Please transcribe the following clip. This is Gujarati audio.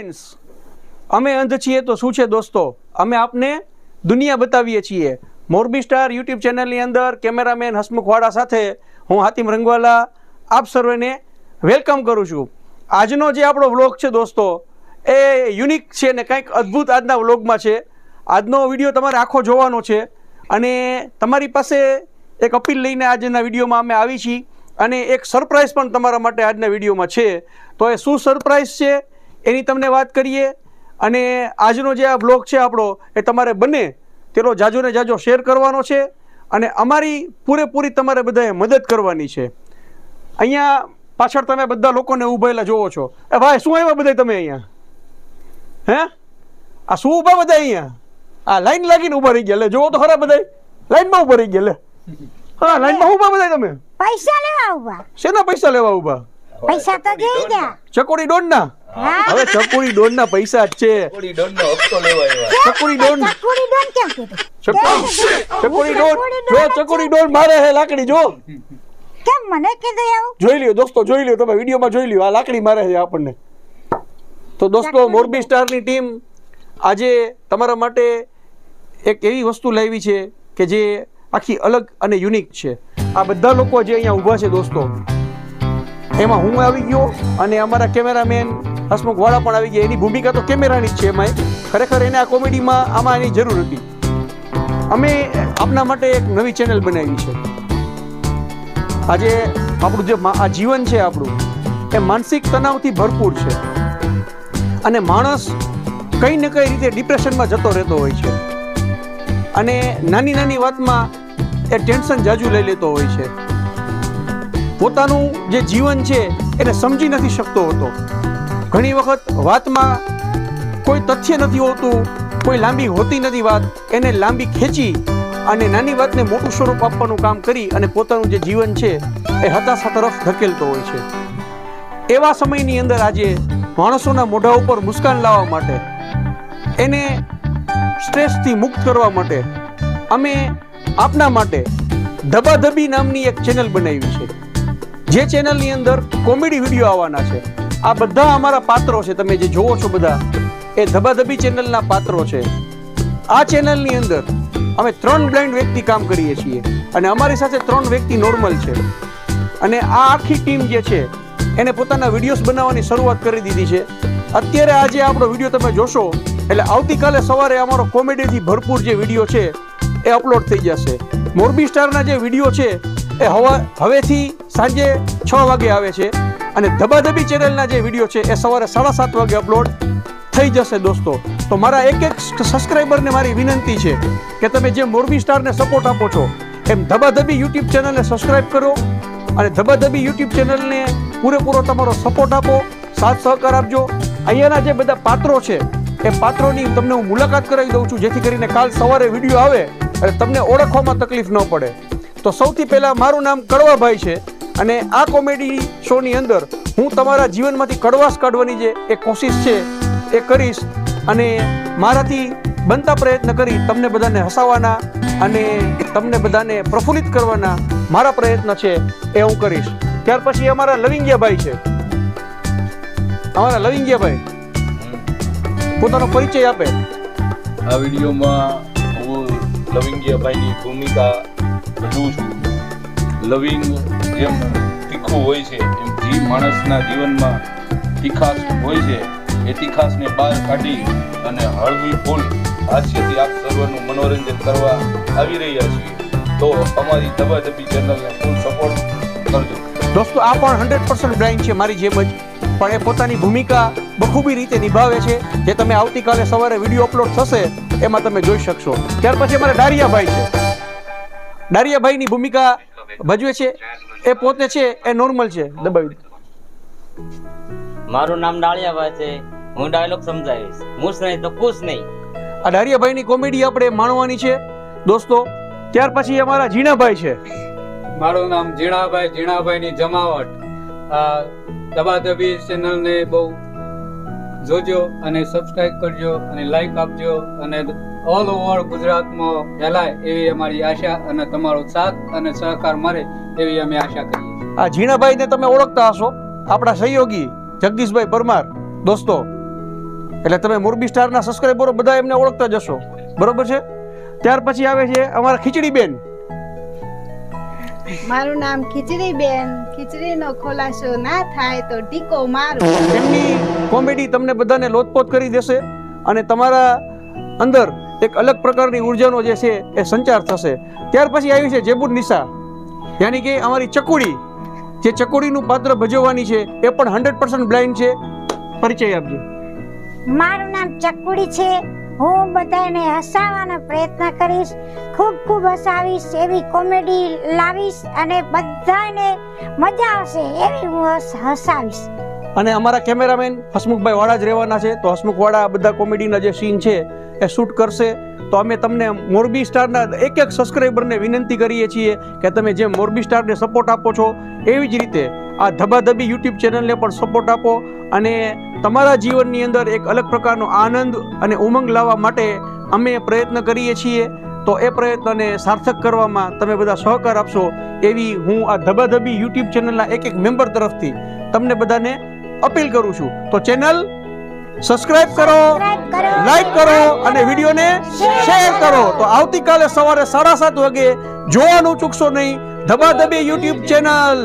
ફ્રેન્ડ્સ અમે અંધ છીએ તો શું છે દોસ્તો? અમે આપને દુનિયા બતાવીએ છીએ. મોરબી સ્ટાર યુટ્યુબ ચેનલની અંદર કેમેરામેન હસમુખવાડા સાથે હું હાતિમ રંગવાલા આપ સર્વેને વેલકમ કરું છું. આજનો જે આપણો વ્લોગ છે દોસ્તો, એ યુનિક છે ને કંઈક અદ્ભુત આજના વ્લોગમાં છે. આજનો વીડિયો તમારે આખો જોવાનો છે અને તમારી પાસે એક અપીલ લઈને આજના વિડીયોમાં અમે આવી છીએ અને એક સરપ્રાઈઝ પણ તમારા માટે આજના વિડીયોમાં છે. તો એ શું સરપ્રાઈઝ છે? એની તમને વાત કરીએ. અને આજનો જે આ બ્લોગ છે આપણો એ તમારે બને તેનો જાજો ને જાજો શેર કરવાનો છે અને અમારી પૂરેપૂરી તમારે બધાએ મદદ કરવાની છે. અહીંયા પાછળ તમે બધા લોકોને ઊભેલા જોવો છો. એ ભાઈ શું આવ્યા બધા તમે અહીંયા? હે? આ શું ઊભા બધા અહીંયા? આ લાઈન લાગીને ઊભા રહી ગયા. લે જોવો તો ખરા બધા લાઈનમાં ઊભા રહી ગયા લે. હા લાઈનમાં ઊભા બધા તમે. પૈસા લેવા ઊભા શેના પૈસા લેવા ઊભા પૈસા તો જોઈ ગયા ચકોડી ડોનના ના હવે ચકોડી ડોનના પૈસા જ છે. થોડી દંડનો હપ્તો લેવા આવ્યા. ચકોડી ડોન ચકુડી ડોન કેમ કીધું? ચકોડી ડોન જો ચકોડી ડોન મારે હે લાકડી જો. કેમ મને કીધું એવું જોઈ લ્યો દોસ્તો જોઈ લ્યો તમે વિડીયોમાં જોઈ લ્યો. આ લાકડી મારે છે આપણને. તો દોસ્તો મોરબી સ્ટારની ટીમ આજે તમારા માટે એક એવી વસ્તુ લાવી છે કે જે આખી અલગ અને યુનિક છે. આ બધા લોકો જે અહીંયા ઊભા છે દોસ્તો એમાં હું આવી ગયો અને અમારા કેમેરામેન હસમુખ વાળા પણ આવી ગયા. એની ભૂમિકા તો કેમેરાની જ છે એમાં ખરેખર એને આ કોમેડીમાં આમાં એની જરૂર હતી. અમે આપના માટે એક નવી ચેનલ બનાવી છે. આજે આપણું જે આ જીવન છે આપણું, એ માનસિક તણાવથી ભરપૂર છે. અને માણસ કઈ ને કઈ રીતે ડિપ્રેશનમાં જતો રહેતો હોય છે. અને નાની નાની વાતમાં એ ટેન્શન જાજુ લઈ લેતો હોય છે. પોતાનું જે જીવન છે એને સમજી નથી શકતો હોતો. ઘણી વખત વાતમાં કોઈ તથ્ય નથી હોતું, કોઈ લાંબી હોતી નથી વાત, એને લાંબી ખેંચી અને નાની વાતને મોટું સ્વરૂપ આપવાનું કામ કરી અને પોતાનું જે જીવન છે એ હતાશા તરફ ધકેલતો હોય છે. એવા સમયની અંદર આજે માણસોના મોઢા ઉપર મુસ્કાન લાવવા માટે, એને સ્ટ્રેસથી મુક્ત કરવા માટે, અમે આપના માટે ધબાધબી નામની એક ચેનલ બનાવી છે. જે ચેનલની અંદર કોમેડી વીડિયો આવવાના છે. આ બધા અમારા પાત્રો છે. તમે જે જોવો છો બધા, એ ધબાધબી ચેનલના પાત્રો છે. આ ચેનલની અંદર અમે ત્રણ બ્લાઇન્ડ વ્યક્તિ કામ કરીએ છીએ અને અમારી સાથે ત્રણ વ્યક્તિ નોર્મલ છે. અને આ આખી ટીમ જે છે, એને પોતાના વિડીયોઝ બનાવવાની શરૂઆત કરી દીધી છે. અત્યારે આજે આપણો વીડિયો તમે જોશો, એટલે આવતીકાલે સવારે અમારો કોમેડીથી ભરપૂર જે વીડિયો છે, એ અપલોડ થઈ જશે. મોરબી સ્ટારના જે વીડિયો છે એ હવા હવેથી સાંજે છ વાગે આવે છે અને ધબાધબી ચેનલના જે વીડિયો છે એ સવારે સાડા સાત વાગે અપલોડ થઈ જશે દોસ્તો. તો મારા એક એક સબસ્ક્રાઈબરને મારી વિનંતી છે કે તમે જે મોરબી સ્ટારને સપોર્ટ આપો છો, એમ ધબાધબી યુટ્યુબ ચેનલને સબસ્ક્રાઈબ કરો અને ધબાધબી યુટ્યુબ ચેનલને પૂરેપૂરો તમારો સપોર્ટ આપો, સાથ સહકાર આપજો. અહીંયાના જે બધા પાત્રો છે, એ પાત્રોની તમને હું મુલાકાત કરાવી દઉં છું, જેથી કરીને કાલ સવારે વીડિયો આવે અને તમને ઓળખવામાં તકલીફ ન પડે. તો સૌથી પહેલાં મારું નામ કડવાભાઈ છે અને આ કોમેડી શોની અંદર હું તમારા જીવનમાંથી કડવાશ કાઢવાની જે એ કોશિશ છે એ કરીશ અને મારાથી બનતા પ્રયત્ન કરી તમને બધાને હસાવવાના અને તમને બધાને પ્રફુલ્લિત કરવાના મારા પ્રયત્ન છે એ હું કરીશ. ત્યાર પછી અમારા લવિંગિયાભાઈ છે. અમારા લવિંગિયાભાઈ. પોતાનો પરિચય આપે. આ વિડીયોમાં હું લવિંગિયાભાઈની ભૂમિકા ભજવું લવિંગ જેમ તીખું હોય છે, એમ જે માણસના જીવનમાં તીખાશ હોય છે, એ તીખાશને બહાર કાઢી અને હળવી ફૂલ હાસ્યથી આપ સર્વનું મનોરંજન કરવા આવી રહ્યા છીએ. તો અમારી ધબાધબી ચેનલને ફૂલ સપોર્ટ કરજો. દોસ્તો, આ પણ હંડ્રેડ પર્સન્ટ બ્લાઇન્ડ છે મારી જેમ જ. પણ એ પોતાની ભૂમિકા બખૂબી રીતે નિભાવે છે. જે તમે આવતીકાલે સવારે વીડિયો અપલોડ થશે, એમાં તમે જોઈ શકશો. ત્યાર પછી અમારે ડારિયાભાઈ છે. ડારિયાભાઈની ભૂમિકા ભજવે છે એ પોતે છે એ નોર્મલ છે. દબાવી મારું નામ ડાળિયાભાઈ છે હું ડાયલોગ સમજાવીશ. મુશ નહીં તો ખુશ નહીં. આ ડારિયાભાઈની કોમેડી આપણે માણવાની છે. દોસ્તો ત્યાર પછી અમારા જીણાભાઈ છે. મારું નામ ઝીણાભાઈ ઝીણાભાઈની જમાવટ. આ દબાદબી ચેનલને બહુ જોજો અને સબસ્ક્રાઇબ કરજો અને લાઈક આપજો અને ઓલ ઓવર ગુજરાતમાં ફેલાય એવી અમારી આશા અને તમારો સાથ અને સહકાર મળે એવી અમે આશા કરીએ આ જીણાભાઈને તમે ઓળખતા હશો? આપણા સહયોગી જગદીશભાઈ પરમાર. દોસ્તો, એટલે તમે મોરબી સ્ટારના સબસ્ક્રાઈબરો બધા એમને ઓળખતા જશો બરોબર છે? ત્યાર પછી આવે છે અમારા ખીચડી બેન મારું નામ ખીચડી બેન ખીચડીનો ખોલાસો ના થાય તો ટીકો મારો. એમની કોમેડી તમને બધાને લોતપોત કરી દેશે અને તમારા અંદર એક અલગ પ્રકારની ઉર્જાનો જે છે એ સંચાર થશે. ત્યાર પછી આવી છે જેબુર નિશા. યાની કે અમારી ચકુડી. જે ચકુડીનું પાત્ર ભજવવાની છે એ પણ હંડ્રેડ પર્સન્ટ બ્લાઇન્ડ છે. પરિચય આપજો. મારું નામ ચકુડી છે. હું બધાને હસાવવાનો પ્રયત્ન કરીશ. ખૂબ ખૂબ હસાવીશ, એવી કોમેડી લાવીશ અને બધાને મજા આવશે એવી હું હસ- હસાવીશ. અને અમારા કેમેરામેન હસમુખભાઈ વાળા જ રહેવાના છે, તો હસમુખ વાળા બધા કોમેડીના જે સીન છે એ શૂટ કરશે. તો અમે તમને મોરબી સ્ટારના એક એક સબસ્ક્રાઈબરને વિનંતી કરીએ છીએ કે તમે જેમ મોરબી સ્ટારને સપોર્ટ આપો છો, એવી જ રીતે આ ધબાધબી યુટ્યુબ ચેનલને પણ સપોર્ટ આપો. અને તમારા જીવનની અંદર એક અલગ પ્રકારનો આનંદ અને ઉમંગ લાવવા માટે અમે પ્રયત્ન કરીએ છીએ. તો એ પ્રયત્નને સાર્થક કરવામાં તમે બધા સહકાર આપશો એવી હું આ ધબાધબી યુટ્યુબ ચેનલના એક એક મેમ્બર તરફથી તમને બધાને અપીલ કરું છું. તો ચેનલ સબસ્ક્રાઇબ કરો, લાઈક કરો અને વિડીયોને શેર કરો. તો આવતીકાલે સવારે સાડા સાત વાગે જોવાનું ચૂકશો નહીં. ધબાધબી યુટ્યુબ ચેનલ.